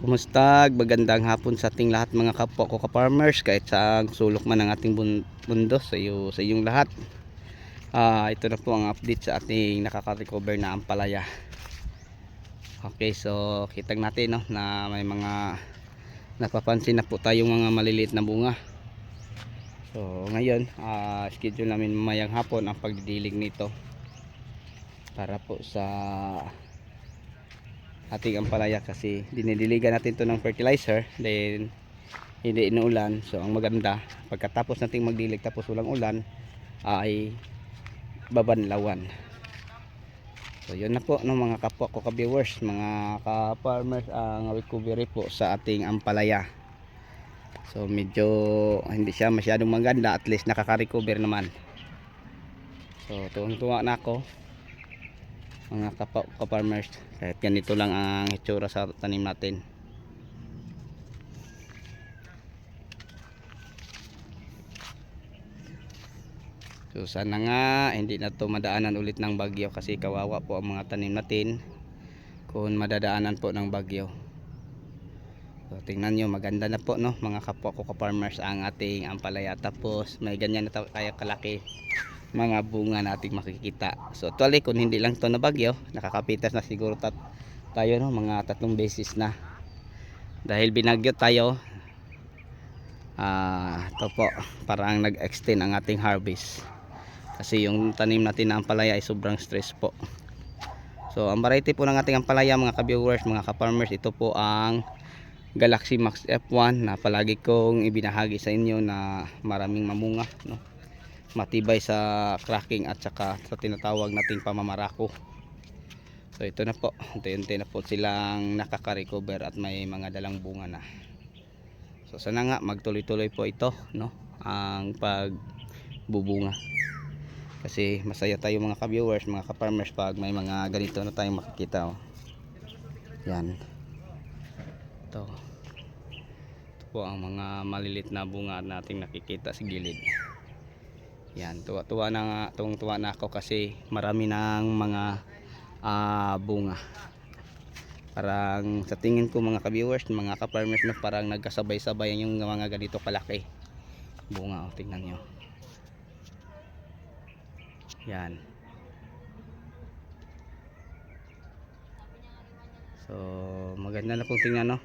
Kumusta? Magandang hapon sa ating lahat mga kapwa ko ka-farmers kahit sa sulok man ng ating mundo sa iyo sa iyong lahat. Ah, ito na po ang update sa ating nakaka-recover na ampalaya. Okay, so kitang natin no na may mga napapansin na po tayong mga maliliit na bunga. So ngayon, ah, schedule namin mamayang hapon ang pagdidilig nito para po sa ating ampalaya kasi dinidiligan natin to ng fertilizer then hindi inuulan. So ang maganda pagkatapos nating magdilig tapos walang ulan ay babanlawan. So yun na po no, mga kapwa ko ka-viewers mga ka-farmers ang recovery po sa ating ampalaya so medyo hindi siya masyadong maganda at least nakaka-recover naman. So tuwang tuwa na ako mga kapa- ka-farmers. Kahit ganito lang ang itsura sa tanim natin. So sana nga hindi na to madaanan ulit ng bagyo kasi kawawa po ang mga tanim natin kung madadaanan po ng bagyo. So tingnan nyo maganda na po no? Mga kapwa ko ka-farmers ang ating ampalaya tapos may ganyan na tayo kalaki mga bunga nating makikita. So actually kung hindi lang to na bagyo, nakakapitas na siguro tat tayo no mga tatlong beses na. Dahil binagyo tayo ah ito po parang nag-extend ang ating harvest. Kasi yung tanim natin na ampalaya ay sobrang stress po. So ang variety po ng ating ampalaya mga ka-viewers, mga ka-farmers, ito po ang Galaxy Max F1 na palagi kong ibinahagi sa inyo na maraming mamunga no matibay sa cracking at saka sa tinatawag nating pamamarako. So ito na po. Unti-unti na po silang nakaka-recover at may mga dalang bunga na. So sana nga magtuloy-tuloy po ito no? Ang pagbubunga. Kasi masaya tayo mga ka-viewers mga ka-farmers pag may mga ganito na tayong makikita oh. yan. Ito. Ito po ang mga malilit na bunga nating nakikita sa gilid yan, tuwa-tuwa na nga, tuwang-tuwa na ako kasi marami ng mga ah, bunga. Parang sa tingin ko mga ka-viewers, mga ka-farmers na parang nagkasabay-sabay yung mga ganito kalaki. Bunga, oh, tingnan nyo. Yan. So, maganda na pong tingnan, no?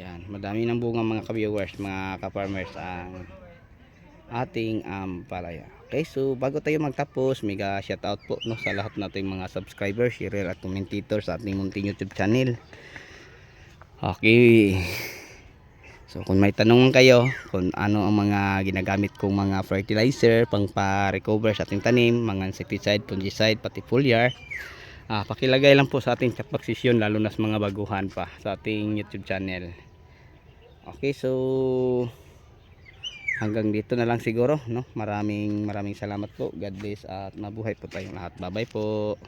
Yan, madami ng bunga mga ka-viewers, mga ka-farmers ang ating ampalaya. Okay, so bago tayo magtapos, mega shoutout po no sa lahat nating mga subscribers, share at commentators sa ating munting YouTube channel. Okay. So kung may tanong kayo kung ano ang mga ginagamit kong mga fertilizer pang pa-recover sa ating tanim, mga insecticide, fungicide, pati foliar, Ah, pakilagay lang po sa ating session lalo na sa mga baguhan pa sa ating YouTube channel. Okay, so hanggang dito na lang siguro, no? Maraming maraming salamat po. God bless at mabuhay po tayong lahat. Bye-bye po.